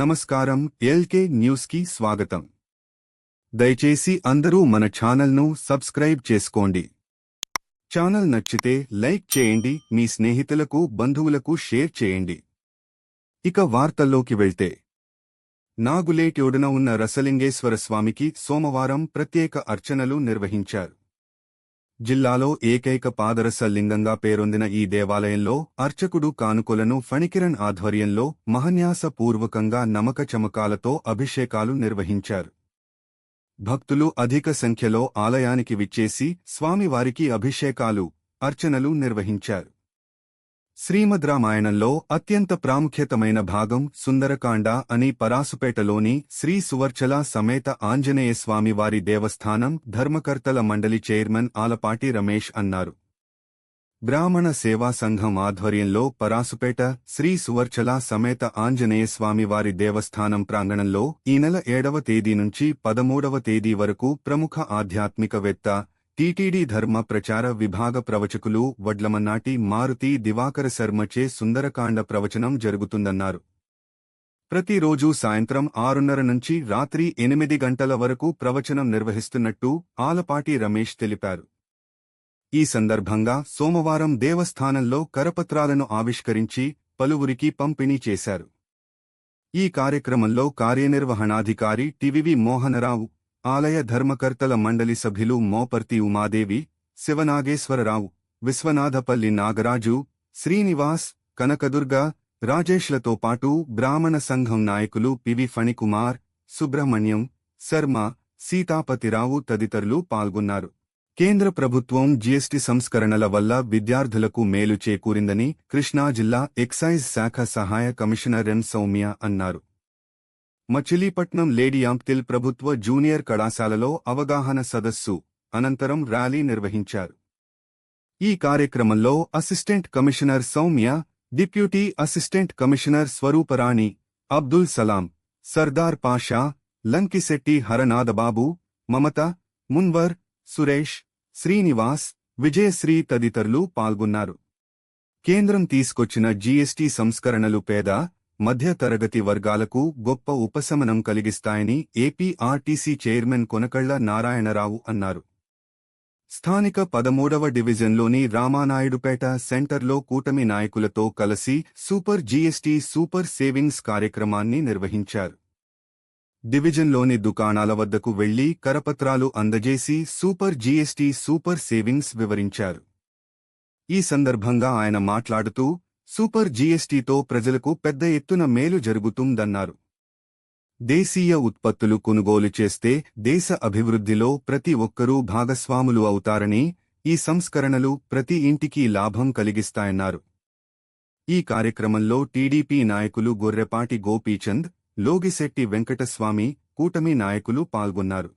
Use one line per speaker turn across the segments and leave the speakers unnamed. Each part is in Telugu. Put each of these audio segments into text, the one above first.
నమస్కారం ఎల్కే న్యూస్కి స్వాగతం. దయచేసి అందరూ మన ఛానల్ను సబ్స్క్రైబ్ చేసుకోండి. ఛానల్ నచ్చితే లైక్ చేయండి మీ స్నేహితులకు బంధువులకు షేర్ చేయండి. ఇక వార్తల్లోకి వెళ్తే. నాగులేటొడున ఉన్న రసలింగేశ్వర స్వామికి సోమవారం ప్రత్యేక అర్చనలు నిర్వహించారు. జిల్లాలో ఏకైక పాదరస లింగంగా పేరొందిన ఈ దేవాలయంలో అర్చకుడు కానుకొలను ఫణికిరణ్ ఆధ్వర్యంలో మహన్యాసపూర్వకంగా నమక చమకాలతో అభిషేకాలు నిర్వహించారు. భక్తులు అధిక సంఖ్యలో ఆలయానికి విచ్చేసి స్వామివారికి అభిషేకాలు అర్చనలు నిర్వహించారు. శ్రీమద్ రామాయణంలో అత్యంత ప్రాముఖ్యతమైన భాగం సుందరకాండ అని పరాసుపేటలోని శ్రీ సువర్చల సమేత ఆంజనేయస్వామివారి వారి దేవస్థానం ధర్మకర్తల మండలి చైర్మన్ ఆలపాటి రమేష్ అన్నారు. బ్రాహ్మణ సేవా సంఘం ఆధ్వర్యంలో పరాసుపేట శ్రీ సువర్చల సమేత ఆంజనేయస్వామివారి వారి దేవస్థానం ప్రాంగణంలో ఈ నెల ఏడవ తేదీ నుంచి పదమూడవ తేదీ వరకు ప్రముఖ ఆధ్యాత్మికవేత్త టీటీడీ ధర్మ ప్రచార విభాగ ప్రవచకులు వడ్లమన్నాటి మారుతి దివాకర శర్మచే సుందరకాండ ప్రవచనం జరుగుతుందన్నారు. ప్రతిరోజు సాయంత్రం ఆరున్నర నుంచి రాత్రి ఎనిమిది గంటల వరకు ప్రవచనం నిర్వహిస్తున్నట్టు ఆలపాటి రమేష్ తెలిపారు. ఈ సందర్భంగా సోమవారం దేవస్థానంలో కరపత్రాలను ఆవిష్కరించి పలువురికి పంపిణీ చేశారు. ఈ కార్యక్రమంలో కార్యనిర్వహణాధికారి టివివి మోహనరావు ఆలయ ధర్మకర్తల మండలి సభ్యులు మోపర్తి ఉమాదేవి శివనాగేశ్వరరావు విశ్వనాథపల్లి నాగరాజు శ్రీనివాస్ కనకదుర్గ రాజేష్లతో పాటు బ్రాహ్మణ సంఘం నాయకులు పివి ఫణికుమార్ సుబ్రహ్మణ్యం శర్మ సీతాపతిరావు తదితరులు పాల్గొన్నారు. కేంద్ర ప్రభుత్వం జీఎస్టీ సంస్కరణల వల్ల విద్యార్థులకు మేలు చేకూరిందని కృష్ణా జిల్లా ఎక్సైజ్ శాఖ సహాయ కమిషనర్ ఎం సౌమ్య అన్నారు. మచిలీపట్నం లేడియాంప్తిల్ ప్రభుత్వ జూనియర్ కళాశాలలో అవగాహన సదస్సు అనంతరం ర్యాలీ నిర్వహించారు. ఈ కార్యక్రమంలో assistant commissioner Soumya deputy assistant commissioner Swarooparani Abdul Salam Sardar Pasha Lankisetti Haranathababu Mamata Munwar Suresh Srinivas Vijayasri తదితరులు పాల్గొన్నారు. కేంద్రం తీసుకొచ్చిన జీఎస్టీ సంస్కరణలు పేద మధ్య తరగతి వర్గాలకు గొప్ప ఉపశమనం కలిగిస్తాయని ఏపీఆర్టీసీ చైర్మన్ కొనకళ్ళ నారాయణరావు అన్నారు. స్థానిక పదమూడవ డివిజన్లోని రామానాయుడుపేట సెంటర్లో కూటమి నాయకులతో కలిసి సూపర్ జీఎస్టీ సూపర్ సేవింగ్స్ కార్యక్రమాన్ని నిర్వహించారు. డివిజన్లోని దుకాణాల వద్దకు వెళ్ళి కరపత్రాలు అందజేసి సూపర్ జీఎస్టీ సూపర్ సేవింగ్స్ వివరించారు. ఈ సందర్భంగా ఆయన మాట్లాడుతూ సూపర్ జీఎస్టీతో ప్రజలకు పెద్ద ఎత్తున మేలు జరుగుతుందన్నారు. దేశీయ ఉత్పత్తులు కొనుగోలు చేస్తే దేశ అభివృద్ధిలో ప్రతి ఒక్కరూ భాగస్వాములు అవుతారని ఈ సంస్కరణలు ప్రతి ఇంటికి లాభం కలిగిస్తాయన్నారు. ఈ కార్యక్రమంలో టీడీపీ నాయకులు గొర్రెపాటి గోపీచంద్ లోగిశెట్టి వెంకటస్వామి కూటమి నాయకులు పాల్గొన్నారు.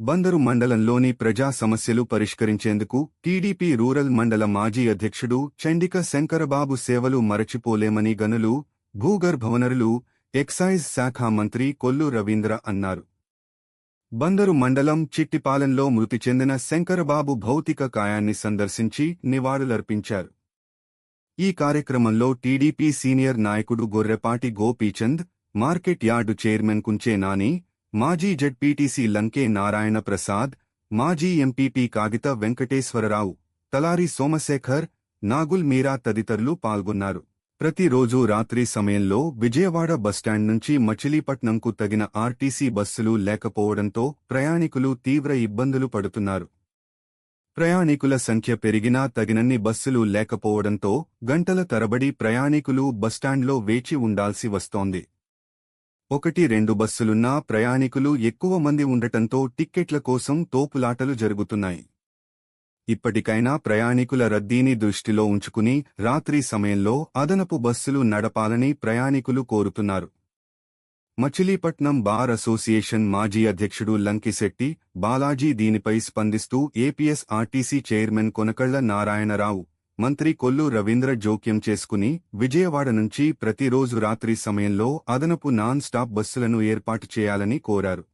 బందరు మండలంలోని ప్రజా సమస్యలు పరిష్కరించేందుకు టీడీపీ రూరల్ మండల మాజీ అధ్యక్షుడు చండిక శంకరబాబు సేవలు మరచిపోలేమని గనులు భూగర్భవనరులు ఎక్సైజ్ శాఖ మంత్రి కొల్లు రవీంద్ర అన్నారు. బందరు మండలం చిట్టిపాలెంలో మృతి చెందిన శంకరబాబు భౌతిక కాయాన్ని సందర్శించి నివాళులర్పించారు. ఈ కార్యక్రమంలో టీడీపీ సీనియర్ నాయకుడు Gorrepati Gopichand market yard chairman Kunche Nani మాజీ జడ్పీటీసీ లంకే నారాయణ ప్రసాద్ మాజీ ఎంపీపీ కాగిత వెంకటేశ్వరరావు తలారి సోమశేఖర్ నాగుల్ మీరా తదితరులు పాల్గొన్నారు. ప్రతిరోజు రాత్రి సమయంలో విజయవాడ బస్టాండ్ నుంచి మచిలీపట్నంకు తగిన ఆర్టీసీ బస్సులు లేకపోవడంతో ప్రయాణికులు తీవ్ర ఇబ్బందులు పడుతున్నారు. ప్రయాణికుల సంఖ్య పెరిగినా తగినన్ని బస్సులు లేకపోవడంతో గంటల తరబడి ప్రయాణికులు బస్టాండ్లో వేచి ఉండాల్సి వస్తోంది. ఒకటి రెండు బస్సులున్నా ప్రయాణికులు ఎక్కువ మంది ఉండటంతో టిక్కెట్ల కోసం తోపులాటలు జరుగుతున్నాయి. ఇప్పటికైనా ప్రయాణికుల రద్దీని దృష్టిలో ఉంచుకుని రాత్రి సమయంలో అదనపు బస్సులు నడపాలని ప్రయాణికులు కోరుతున్నారు. మచిలీపట్నం బార్ అసోసియేషన్ మాజీ అధ్యక్షుడు లంకిశెట్టి బాలాజీ దీనిపై స్పందిస్తూ ఏపీఎస్ఆర్టీసీ చైర్మన్ కొనకళ్ళ నారాయణరావు మంత్రి కొల్లు రవీంద్ర జోక్యం చేసుకుని విజయవాడ నుంచి ప్రతిరోజు రాత్రి సమయంలో అదనపు నాన్ స్టాప్ బస్సులను ఏర్పాటు చేయాలని కోరారు.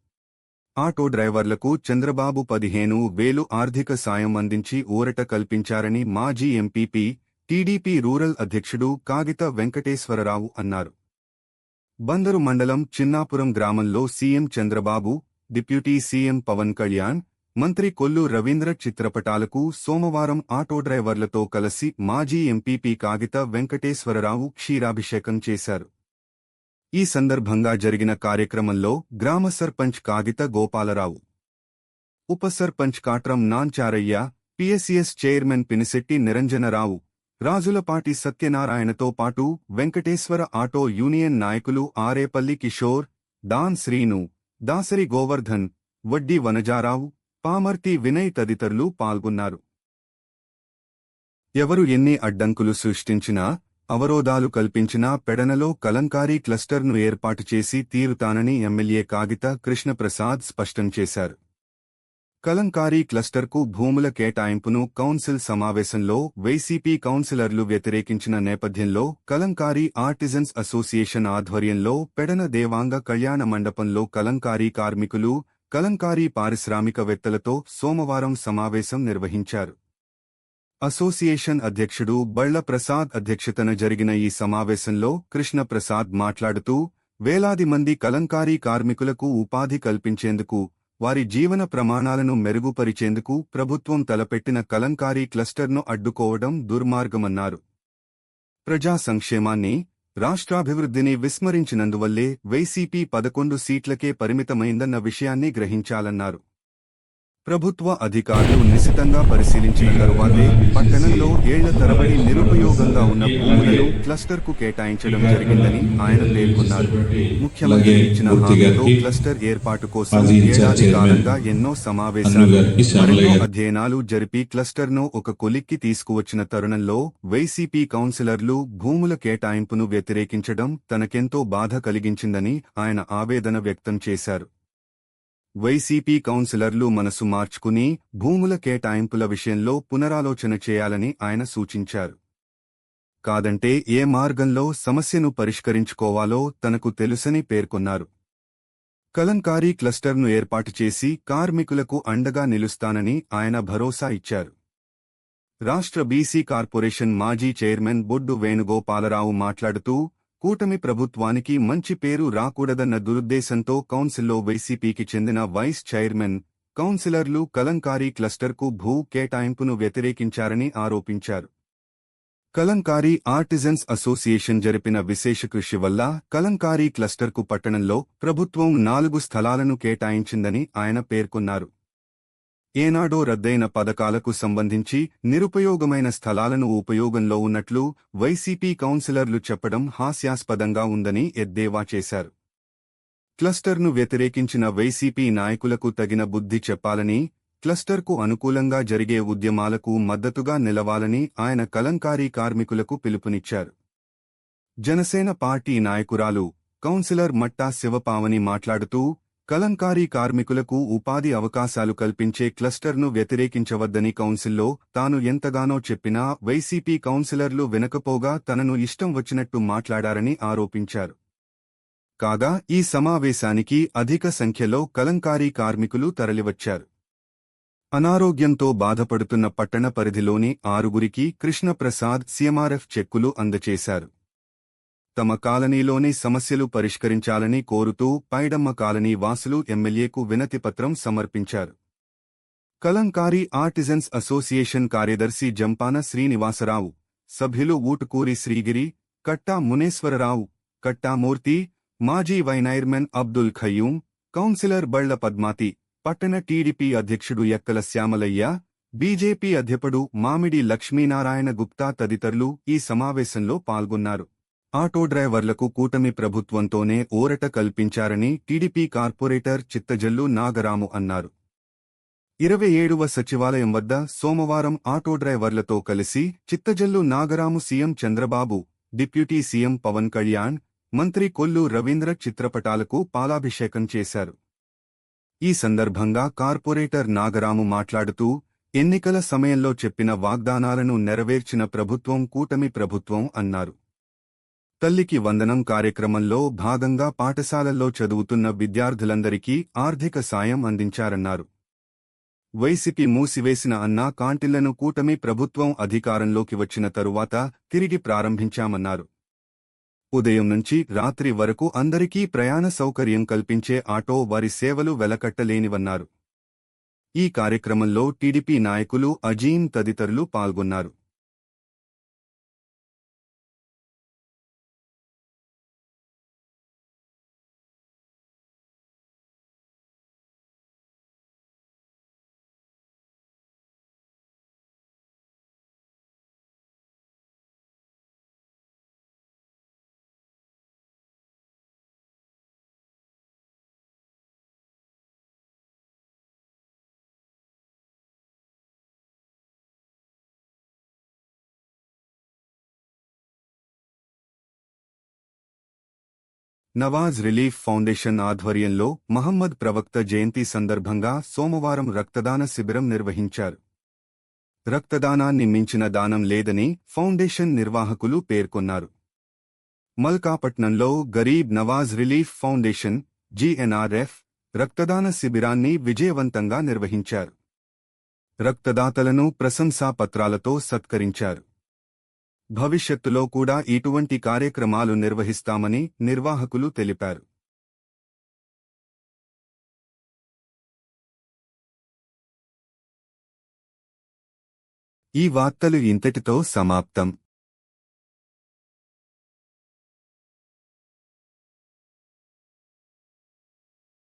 ఆటో డ్రైవర్లకు చంద్రబాబు పదిహేను వేలు ఆర్థిక సాయం అందించి ఊరట కల్పించారని మాజీ ఎంపీపీ టీడీపీ రూరల్ అధ్యక్షుడు కాగిత వెంకటేశ్వరరావు అన్నారు. బందరు మండలం చిన్నాపురం గ్రామంలో CM Chandrababu deputy CM Pawan Kalyan మంత్రి కొల్లు రవీంద్ర చిత్రపటాలకు సోమవారం ఆటో డ్రైవర్లతో కలిసి మాజీ ఎంపీపీ కాగిత వెంకటేశ్వరరావు క్షీరాభిషేకం చేశారు. ఈ సందర్భంగా జరిగిన కార్యక్రమంలో గ్రామ సర్పంచ్ కాగిత గోపాలరావు ఉప సర్పంచ్ కాట్రం నాంచారయ్య పిఎస్సిఎస్ చైర్మన్ పినిశెట్టి నిరంజనరావు రాజులపాటి సత్యనారాయణతో పాటు వెంకటేశ్వర ఆటో యూనియన్ నాయకులు ఆరేపల్లి కిషోర్ దాన్ శ్రీను దాసరి గోవర్ధన్ వడ్డీ వనజారావు పామర్తి వినయ్ తదితరులు పాల్గొన్నారు. ఎవరు ఎన్ని అడ్డంకులు సృష్టించినా అవరోధాలు కల్పించినా పెడనలో కలంకారీ క్లస్టర్ను ఏర్పాటు చేసి తీరుతానని ఎమ్మెల్యే కాగిత కృష్ణప్రసాద్ స్పష్టం చేశారు. కలంకారీ క్లస్టర్కు భూముల కేటాయింపును కౌన్సిల్ సమావేశంలో వైసీపీ కౌన్సిలర్లు వ్యతిరేకించిన నేపథ్యంలో కలంకారీ ఆర్టిజన్స్ అసోసియేషన్ ఆధ్వర్యంలో పెడన దేవాంగ కళ్యాణ మండపంలో కలంకారీ కార్మికులు కలంకారీ పారిశ్రామికవేత్తలతో సోమవారం సమావేశం నిర్వహించారు. అసోసియేషన్ అధ్యక్షుడు బళ్ళ ప్రసాద్ అధ్యక్షతన జరిగిన ఈ సమావేశంలో కృష్ణప్రసాద్ మాట్లాడుతూ వేలాది మంది కలంకారీ కార్మికులకు ఉపాధి కల్పించేందుకు వారి జీవన ప్రమాణాలను మెరుగుపరిచేందుకు ప్రభుత్వం తలపెట్టిన కలంకారీ క్లస్టర్ను అడ్డుకోవడం దుర్మార్గమన్నారు. ప్రజా సంక్షేమాన్ని రాష్ట్రాభివృద్ధిని విస్మరించినందువల్లే వైసీపీ పదకొండు సీట్లకే పరిమితమైందన్న విషయాన్ని గ్రహించాలన్నారు. ప్రభుత్వ అధికారులు నిశితంగా పరిశీలించిన తరువాతే పట్టణంలో ఏళ్ళ తరబడి నిరుపయోగంగా ఉన్న భూములను క్లస్టర్కు కేటాయించడం జరిగిందని ఆయన పేర్కొన్నారు. ముఖ్యమంత్రి ఇచ్చిన హామీతో క్లస్టర్ ఏర్పాటు కోసం ఏడాది కాలంగా ఎన్నో సమావేశాలు మరెన్నో అధ్యయనాలు జరిపి క్లస్టర్ను ఒక కొలిక్కి తీసుకువచ్చిన తరుణంలో వైసీపీ కౌన్సిలర్లు భూముల కేటాయింపును వ్యతిరేకించడం తనకెంతో బాధ కలిగించిందని ఆయన ఆవేదన వ్యక్తం చేశారు. వైసీపీ కౌన్సిలర్లు మనసు మార్చుకుని భూముల కేటాయింపుల విషయంలో పునరాలోచన చేయాలని ఆయన సూచించారు. కాదంటే ఏ మార్గంలో సమస్యను పరిష్కరించుకోవాలో తనకు తెలుసని పేర్కొన్నారు. కలంకారీ క్లస్టర్ను ఏర్పాటు చేసి కార్మికులకు అండగా నిలుస్తానని ఆయన భరోసా ఇచ్చారు. రాష్ట్ర బీసీ కార్పొరేషన్ మాజీ చైర్మన్ బొడ్డు వేణుగోపాలరావు మాట్లాడుతూ కూటమి ప్రభుత్వానికి మంచి పేరు రాకూడదన్న దురుద్దేశంతో కౌన్సిల్లో వైసీపీకి చెందిన వైస్ చైర్మన్ కౌన్సిలర్లు కలంకారీ క్లస్టర్కు భూ కేటాయింపును వ్యతిరేకించారని ఆరోపించారు. కలంకారీ ఆర్టిజన్స్ అసోసియేషన్ జరిపిన విశేష కృషి వల్ల కలంకారీ క్లస్టర్కు పట్టణంలో ప్రభుత్వం నాలుగు స్థలాలను కేటాయించిందని ఆయన పేర్కొన్నారు. ఏనాడో రద్దయిన పథకాలకు సంబంధించి నిరుపయోగమైన స్థలాలను ఉపయోగంలో ఉన్నట్లు వైసీపీ కౌన్సిలర్లు చెప్పడం హాస్యాస్పదంగా ఉందని ఎద్దేవా చేశారు. క్లస్టర్ను వ్యతిరేకించిన వైసీపీ నాయకులకు తగిన బుద్ధి చెప్పాలని క్లస్టర్కు అనుకూలంగా జరిగే ఉద్యమాలకు మద్దతుగా నిలవాలని ఆయన కలంకారీ కార్మికులకు పిలుపునిచ్చారు. జనసేన పార్టీ నాయకురాలు కౌన్సిలర్ మట్టా శివపావని మాట్లాడుతూ కలంకారీ కార్మికులకు ఉపాధి అవకాశాలు కల్పించే క్లస్టర్ను వ్యతిరేకించవద్దని కౌన్సిల్లో తాను ఎంతగానో చెప్పినా వైసీపీ కౌన్సిలర్లు వినకపోగా తనను ఇష్టం వచ్చినట్టు మాట్లాడారని ఆరోపించారు. కాగా ఈ సమావేశానికి అధిక సంఖ్యలో కలంకారీ కార్మికులు తరలివచ్చారు. అనారోగ్యంతో బాధపడుతున్న పట్టణ పరిధిలోని ఆరుగురికి కృష్ణప్రసాద్ సీఎంఆర్ఎఫ్ చెక్కులు అందచేశారు తమ కాలనీలోని సమస్యలు పరిష్కరించాలని కోరుతూ పైడమ్మ కాలనీ వాసులు ఎమ్మెల్యేకు వినతిపత్రం సమర్పించారు. కలంకారీ ఆర్టిజన్స్ అసోసియేషన్ కార్యదర్శి జంపాన శ్రీనివాసరావు సభ్యులు ఊటుకూరి శ్రీగిరి కట్టా మునేశ్వరరావు కట్టామూర్తి మాజీ వైనైర్మెన్ అబ్దుల్ ఖయ్యూం కౌన్సిలర్ బళ్ళ పద్మాతి పట్టణ టీడీపీ అధ్యక్షుడు ఎక్కల శ్యామలయ్య బీజేపీ అధ్యపుడు మామిడి లక్ష్మీనారాయణ గుప్తా తదితరులు ఈ సమావేశంలో పాల్గొన్నారు. ఆటో డ్రైవర్లకు కూటమి ప్రభుత్వంతోనే ఊరట కల్పించారని టీడీపీ కార్పొరేటర్ చిత్తజల్లు నాగరాము అన్నారు. ఇరవై ఏడవ సచివాలయం వద్ద సోమవారం ఆటో డ్రైవర్లతో కలిసి Chittajallu Nagaramu CM Chandrababu deputy CM Pawan Kalyan మంత్రి కొల్లు రవీంద్ర చిత్రపటాలకు పాలాభిషేకం చేశారు. ఈ సందర్భంగా కార్పొరేటర్ నాగరాము మాట్లాడుతూ ఎన్నికల సమయంలో చెప్పిన వాగ్దానాలను నెరవేర్చిన ప్రభుత్వం కూటమి ప్రభుత్వం అన్నారు. తల్లికి వందనం కార్యక్రమంలో భాగంగా పాఠశాలల్లో చదువుతున్న విద్యార్థులందరికీ ఆర్థిక సాయం అందించారన్నారు. వైసీపీ మూసివేసిన అన్నా కాంటిళ్ళను కూటమి ప్రభుత్వం అధికారంలోకి వచ్చిన తరువాత తిరిగి ప్రారంభించామన్నారు. ఉదయం నుంచి రాత్రి వరకు అందరికీ ప్రయాణ సౌకర్యం కల్పించే ఆటో వారి సేవలు వెలకట్టలేనివన్నారు. ఈ కార్యక్రమంలో టీడీపీ నాయకులు అజీం తదితరులు పాల్గొన్నారు. నవాజ్ రిలీఫ్ ఫౌండేషన్ ఆధ్వర్యంలో మహమ్మద్ ప్రవక్త జయంతి సందర్భంగా సోమవారం రక్తదాన శిబిరం నిర్వహించారు. రక్తదానాన్ని మించిన దానం లేదని ఫౌండేషన్ నిర్వాహకులు పేర్కొన్నారు. మల్కాపట్నంలో Garib Nawaz relief foundation GNRF రక్తదాన శిబిరాన్ని విజయవంతంగా నిర్వహించారు. రక్తదాతలను ప్రశంసా పత్రాలతో సత్కరించారు. భవిష్యత్తులో కూడా ఇటువంటి కార్యక్రమాలు నిర్వహిస్తామని నిర్వాహకులు తెలిపారు. ఈ వార్తలు ఇంతటితో సమాప్తం.